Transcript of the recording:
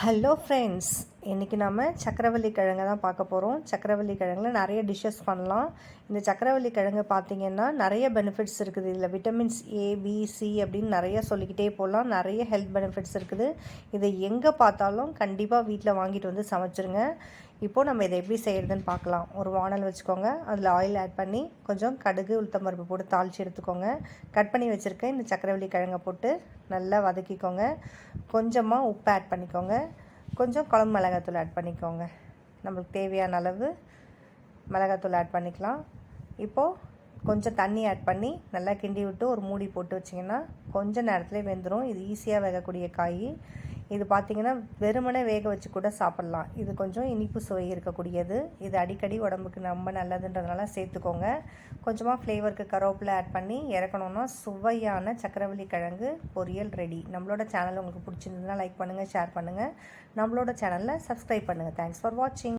Hello friends இன்றைக்கி நம்ம சக்கரவள்ளி கிழங்கு தான் பார்க்க போகிறோம் சக்கரவள்ளி கிழங்குல நிறைய டிஷ்ஷஸ் பண்ணலாம். இந்த சக்கரவள்ளி கிழங்கு பார்த்தீங்கன்னா நிறைய பெனிஃபிட்ஸ் இருக்குது. இதில் விட்டமின்ஸ் ஏ பி சி அப்படின்னு நிறைய சொல்லிக்கிட்டே போகலாம் நிறைய ஹெல்த் பெனிஃபிட்ஸ் இருக்குது. இதை எங்கே பார்த்தாலும் கண்டிப்பாக வீட்டில் வாங்கிட்டு வந்து சமைச்சிருங்க. இப்போது நம்ம இதை எப்படி செய்கிறதுன்னு பார்க்கலாம். ஒரு வானல் வச்சுக்கோங்க. அதில் ஆயில் ஆட் பண்ணி கொஞ்சம் கடுகு உளுத்தம் பருப்பு போட்டு தாளித்து எடுத்துக்கோங்க. கட் பண்ணி வச்சுருக்கேன் இந்த சக்கரவள்ளி கிழங்கை போட்டு நல்லா வதக்கிக்கோங்க. கொஞ்சமாக உப்பு ஆட் பண்ணிக்கோங்க. கொஞ்சம் குழம்பு மிளகாத்தூள் ஆட் பண்ணிக்கோங்க. நம்மளுக்கு தேவையான அளவு மிளகாத்தூள் ஆட் பண்ணிக்கலாம். இப்போது கொஞ்சம் தண்ணி ஆட் பண்ணி நல்லா கிண்டி விட்டு ஒரு மூடி போட்டு வச்சிங்கன்னா கொஞ்சம் நேரத்துலேயே வெந்துடும் இது ஈஸியாக வேகக்கூடிய காய். இது பார்த்திங்கன்னா வெறுமனே வேக வச்சு கூட சாப்பிட்லாம். இது கொஞ்சம் இனிப்பு சுவை இருக்கக்கூடியது. இது அடிக்கடி உடம்புக்கு ரொம்ப நல்லதுன்றதுனால சேர்த்துக்கோங்க. கொஞ்சமாக ஃப்ளேவருக்கு கருவேப்பிலை ஆட் பண்ணி இறக்கணுன்னா சுவையான சக்கரவள்ளி கிழங்கு பொரியல் ரெடி நம்மளோட சேனல் உங்களுக்கு பிடிச்சிருந்ததுன்னா லைக் பண்ணுங்கள் ஷேர் பண்ணுங்கள் நம்மளோட சேனலில் சப்ஸ்கிரைப் பண்ணுங்கள் தேங்க்ஸ் ஃபார் வாட்சிங்